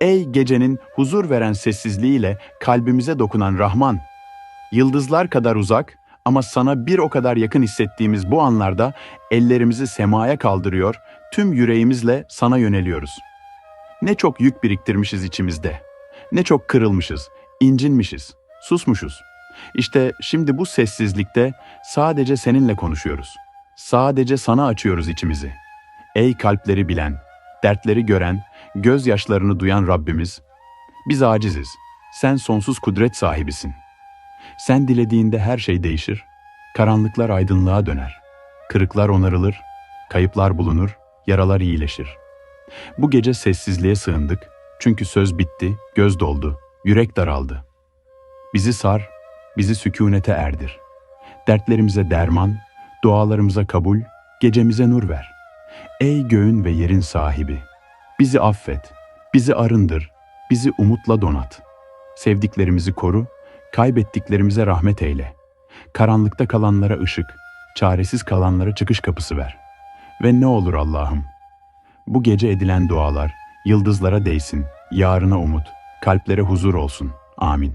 Ey gecenin huzur veren sessizliğiyle kalbimize dokunan Rahman! Yıldızlar kadar uzak ama sana bir o kadar yakın hissettiğimiz bu anlarda ellerimizi semaya kaldırıyor, tüm yüreğimizle sana yöneliyoruz. Ne çok yük biriktirmişiz içimizde. Ne çok kırılmışız, incinmişiz, susmuşuz. İşte şimdi bu sessizlikte sadece seninle konuşuyoruz. Sadece sana açıyoruz içimizi. Ey kalpleri bilen, dertleri gören, gözyaşlarını duyan Rabbimiz, biz aciziz. Sen sonsuz kudret sahibisin. Sen dilediğinde her şey değişir. Karanlıklar aydınlığa döner. Kırıklar onarılır, kayıplar bulunur, yaralar iyileşir. Bu gece sessizliğe sığındık. Çünkü söz bitti, göz doldu, yürek daraldı. Bizi sar, bizi sükunete erdir. Dertlerimize derman, dualarımıza kabul, gecemize nur ver. Ey göğün ve yerin sahibi, bizi affet, bizi arındır, bizi umutla donat. Sevdiklerimizi koru, kaybettiklerimize rahmet eyle. Karanlıkta kalanlara ışık, çaresiz kalanlara çıkış kapısı ver. Ve ne olur Allah'ım, bu gece edilen dualar yıldızlara değsin, yarına umut, kalplere huzur olsun. Amin.